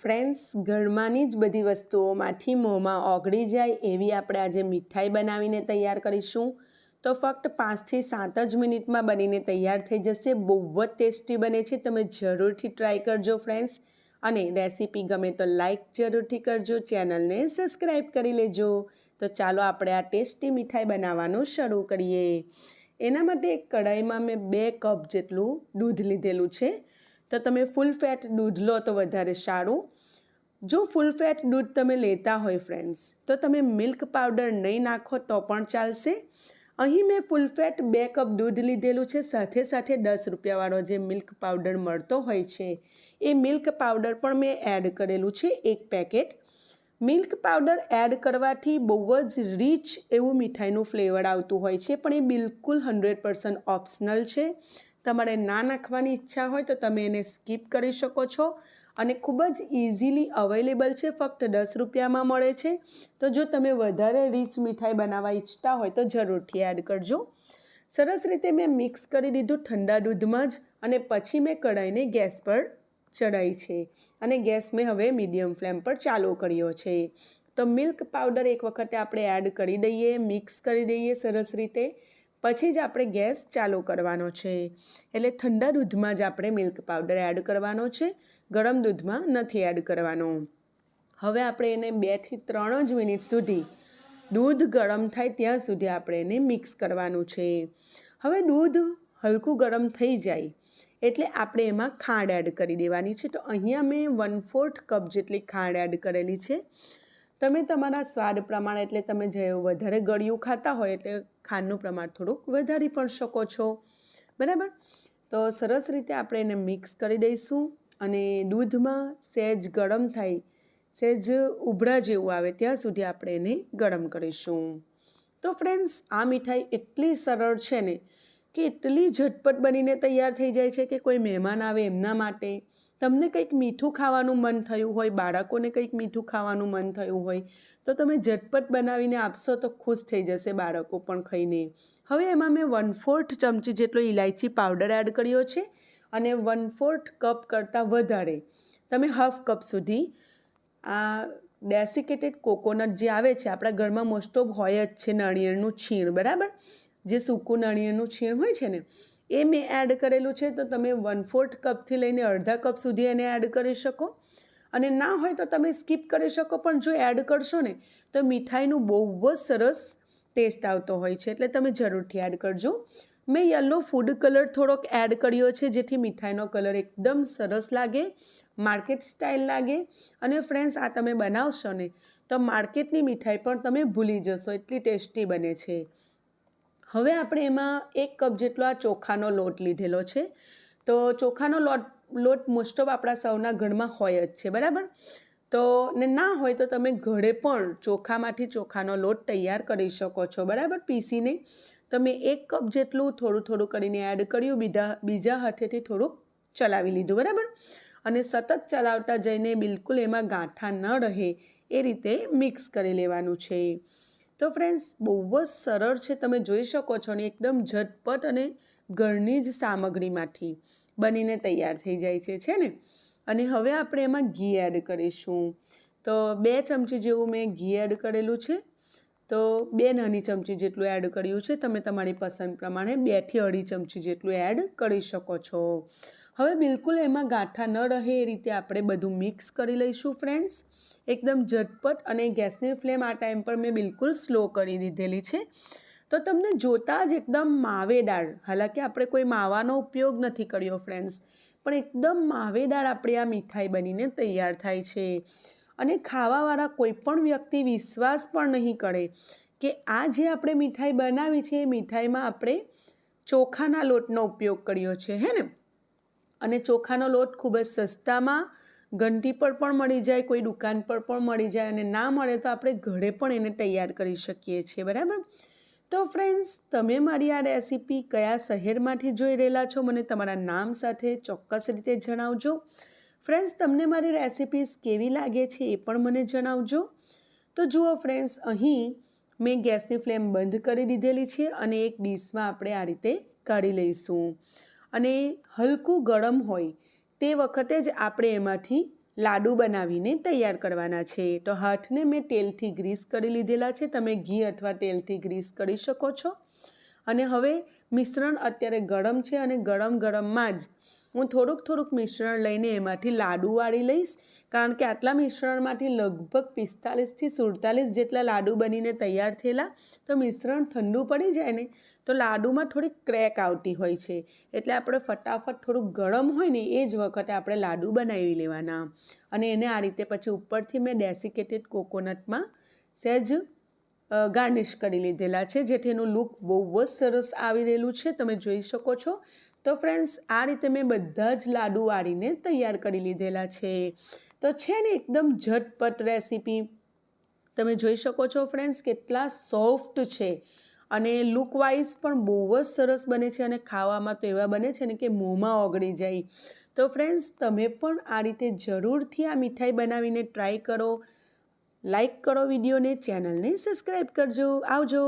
Friends ઘરમાંની જ બધી વસ્તુઓમાંથી મોંમાં ઓગળી જાય એવી આપણે આજે મીઠાઈ બનાવીને તૈયાર કરીશું. તો ફક્ત પાંચથી સાત જ મિનિટમાં બનીને તૈયાર થઈ જશે. બહુ જ ટેસ્ટી બને છે. તમે જરૂરથી ટ્રાય કરજો ફ્રેન્ડ્સ. અને રેસીપી ગમે તો લાઈક જરૂરથી કરજો. ચેનલને સબસ્ક્રાઈબ કરી લેજો. તો ચાલો આપણે આ ટેસ્ટી મીઠાઈ બનાવવાનું શરૂ કરીએ. એના માટે એક કઢાઈમાં મેં બે કપ જેટલું દૂધ લીધેલું છે. તો તમે ફૂલ ફેટ દૂધ લો તો વધારે સારું. જો ફૂલ ફેટ દૂધ તમે લેતા હોય ફ્રેન્ડ્સ તો તમે મિલ્ક પાવડર નહીં નાખો તો પણ ચાલશે. અહીં મેં ફૂલ ફેટ બે કપ દૂધ લીધેલું છે, સાથે સાથે દસ રૂપિયાવાળો જે મિલ્ક પાવડર મળતો હોય છે, એ મિલ્ક પાવડર પણ મેં એડ કરેલું છે એક પેકેટ મિલ્ક પાવડર એડ કરવાથી બહુ જ રીચ એવું મીઠાઈનું ફ્લેવર આવતું હોય છે, પણ એ બિલકુલ હન્ડ્રેડ પર્સન્ટ ઓપ્શનલ છે. તમારે ના નાખવાની ઈચ્છા હોય તો તમે એને સ્કીપ કરી શકો છો અને ખૂબ જ ઇઝીલી અવેલેબલ છે, ફક્ત દસ રૂપિયામાં મળે છે. તો જો તમે વધારે રીચ મીઠાઈ બનાવવા ઈચ્છતા હોય તો જરૂરથી એડ કરજો. સરસ રીતે મેં મિક્સ કરી દીધું ઠંડા દૂધમાં જ અને પછી મેં કઢાઈને ગેસ પર ચડાઈ છે અને ગેસ મેં હવે મીડિયમ ફ્લેમ પર ચાલુ કર્યો છે. તો મિલ્ક પાવડર એક વખતે આપણે એડ કરી દઈએ, મિક્સ કરી દઈએ સરસ રીતે. પછી જ આપણે ગેસ ચાલુ કરવાનો છે. એટલે ઠંડા દૂધમાં જ આપણે મિલ્ક પાવડર એડ કરવાનો છે. ગરમ દૂધમાં નથી એડ કરવાનો. હવે આપણે એને બેથી ત્રણ જ મિનિટ સુધી દૂધ ગરમ થાય ત્યાં સુધી આપણે એને મિક્સ કરવાનું છે. હવે દૂધ હલકું ગરમ થઈ જાય એટલે આપણે એમાં ખાંડ એડ કરી દેવાની છે. તો અહીંયા મેં વન ફોર્થ કપ જેટલી ખાંડ એડ કરેલી છે. તમે તમારા સ્વાદ પ્રમાણે, એટલે તમે જે વધારે ગળ્યું ખાતા હોય, એટલે ખાંડનું પ્રમાણ થોડુંક વધારી પણ શકો છો. બરાબર? તો સરસ રીતે આપણે એને મિક્સ કરી દઈશું અને દૂધમાં સહેજ ગરમ થાય સહેજ ઉભરા જેવું આવે ત્યાં સુધી આપણે એને ગરમ કરીશું. તો ફ્રેન્ડ્સ આ મીઠાઈ એટલી સરળ છે ને કે એટલી ઝટપટ બનીને તૈયાર થઈ જાય છે કે કોઈ મહેમાન આવે એમના માટે. તમને કંઈક મીઠું ખાવાનું મન થયું હોય, બાળકોને કંઈક મીઠું ખાવાનું મન થયું હોય, તો તમે ઝટપટ બનાવીને આપશો તો ખુશ થઈ જશે બાળકો પણ ખાઈને. હવે એમાં મેં વન ફોર્થ ચમચી જેટલો ઇલાયચી પાવડર એડ કર્યો છે અને વન ફોર્થ કપ કરતાં વધારે. તમે હાફ કપ સુધી આ ડેસિકેટેડ કોકોનટ જે આવે છે, આપણા ઘરમાં મોસ્ટ ઓફ હોય જ છે નાળિયેરનું છીણ, બરાબર? જે સૂકું નાળિયેરનું છીણ હોય છે ને એ મેં એડ કરેલું છે, તો તમે વન ફોર્થ કપથી લઈને અડધા કપ સુધી એને એડ કરી શકો. અને ના હોય તો તમે સ્કીપ કરી શકો, પણ જો એડ કરશો ને, તો મીઠાઈનું બહુ જ સરસ ટેસ્ટ આવતો હોય છે. એટલે તમે જરૂરથી એડ કરજો. મેં યલો ફૂડ કલર થોડોક એડ કર્યો છે, જેથી મીઠાઈનો કલર એકદમ સરસ લાગે માર્કેટ સ્ટાઇલ લાગે. અને ફ્રેન્ડ્સ આ તમે બનાવશો ને, તો માર્કેટની મીઠાઈ પણ તમે ભૂલી જશો, એટલી ટેસ્ટી બને છે. હવે આપણે એમાં એક કપ જેટલો આ ચોખાનો લોટ લીધેલો છે. તો ચોખાનો લોટ લોટ મોસ્ટ ઓફ આપણા સૌના ઘરમાં હોય જ છે, બરાબર? તો ને ના હોય તો તમે ઘરે પણ ચોખામાંથી ચોખાનો લોટ તૈયાર કરી શકો છો, બરાબર? પીસીને તમે એક કપ જેટલું થોડું થોડું કરીને એડ કર્યું, બીજા બીજા હાથેથી થોડુંક ચલાવી લીધું, બરાબર? અને સતત ચલાવતા જઈને બિલકુલ એમાં ગાંઠા ન રહે એ રીતે મિક્સ કરી લેવાનું છે. તો ફ્રેન્ડ્સ બહુ જ સરળ છે. તમે જોઈ શકો છો ને, એકદમ ઝટપટ અને ઘરની જ સામગ્રીમાંથી બનીને તૈયાર થઈ જાય છે છે ને? અને હવે આપણે એમાં ઘી એડ કરીશું. તો બે ચમચી જેવું મેં ઘી એડ કરેલું છે. તો બે નાની ચમચી જેટલું એડ કર્યું છે. તમે તમારી પસંદ પ્રમાણે બેથી અઢી ચમચી જેટલું એડ કરી શકો છો. હવે બિલકુલ એમાં ગાંઠા ન રહે એ રીતે આપણે બધું મિક્સ કરી લઈશું ફ્રેન્ડ્સ. એકદમ ઝટપટ અને ગેસની ફ્લેમ આ ટાઈમ પર મેં બિલકુલ સ્લો કરી દીધેલી છે. તો તમને જોતાં જ એકદમ માવેદાર, હાલાકી આપણે કોઈ માવાનો ઉપયોગ નથી કર્યો ફ્રેન્ડ્સ, પણ એકદમ માવેદાર આપણી આ મીઠાઈ બનીને તૈયાર થાય છે. અને ખાવાવાળા કોઈ પણ વ્યક્તિ વિશ્વાસ પણ નહીં કરે કે આ જે આપણે મીઠાઈ બનાવી છે એ મીઠાઈમાં આપણે ચોખાના લોટનો ઉપયોગ કર્યો છે, હે ને? અને ચોખાનો લોટ ખૂબ જ સસ્તામાં ઘંટી પર પણ મળી જાય, કોઈ દુકાન પર પણ મળી જાય અને ના મળે તો આપણે ઘરે પણ એને તૈયાર કરી શકીએ છીએ, બરાબર? તો ફ્રેન્ડ્સ તમે મારી આ રેસીપી કયા શહેરમાંથી જોઈ રહેલા છો મને તમારા નામ સાથે ચોક્કસ રીતે જણાવજો. ફ્રેન્ડ્સ તમને મારી રેસિપીસ કેવી લાગે છે એ પણ મને જણાવજો. તો જુઓ ફ્રેન્ડ્સ અહીં મેં ગેસની ફ્લેમ બંધ કરી દીધેલી છે અને એક ડીશમાં આપણે આ રીતે કાઢી લઈશું. અને હલકું ગરમ હોય, તે વખતે જ આપણે એમાંથી લાડુ બનાવીને તૈયાર કરવાના છે. તો હાથને મેં તેલથી ગ્રીસ કરી લીધેલા છે. તમે ઘી અથવા તેલથી ગ્રીસ કરી શકો છો. અને હવે મિશ્રણ અત્યારે ગરમ છે અને ગરમ ગરમમાં જ હું થોડુંક થોડુંક મિશ્રણ લઈને એમાંથી લાડુ વાળી લઈશ, કારણ કે આટલા મિશ્રણમાંથી લગભગ પિસ્તાલીસથી સુડતાલીસ જેટલા લાડુ બનીને તૈયાર થયેલા, તો મિશ્રણ ઠંડુ પડી જાય ને, તો લાડુમાં થોડીક ક્રેક આવતી હોય છે. એટલે આપણે ફટાફટ થોડુંક ગરમ હોય ને, એ જ વખતે આપણે લાડુ બનાવી લેવાના. અને એને આ રીતે પછી ઉપરથી મેં ડેસિકેટેડ કોકોનટમાં સહેજ ગાર્નિશ કરી લીધેલા છે, જેથી એનું લુક બહુ જ સરસ આવી રહેલું છે. તમે જોઈ શકો છો તો ફ્રેન્ડ્સ આ રીતે મેં બધા જ લાડુ વાળીને તૈયાર કરી લીધેલા છે. તો છે ને એકદમ ઝટપટ રેસીપી તમે જોઈ શકો છો ફ્રેન્ડ્સ કેટલા સોફ્ટ છે. અને લુકવાઇઝ પણ બહુ જ સરસ બને છે અને ખાવામાં તો એવા બને છે ને કે મોંમાં ઓગળી જાય. તો ફ્રેન્ડ્સ તમે પણ આ રીતે જરૂરથી આ મીઠાઈ બનાવીને ટ્રાય કરો. લાઈક કરો વિડીયોને ચેનલને સબસ્ક્રાઈબ કરજો. આવજો.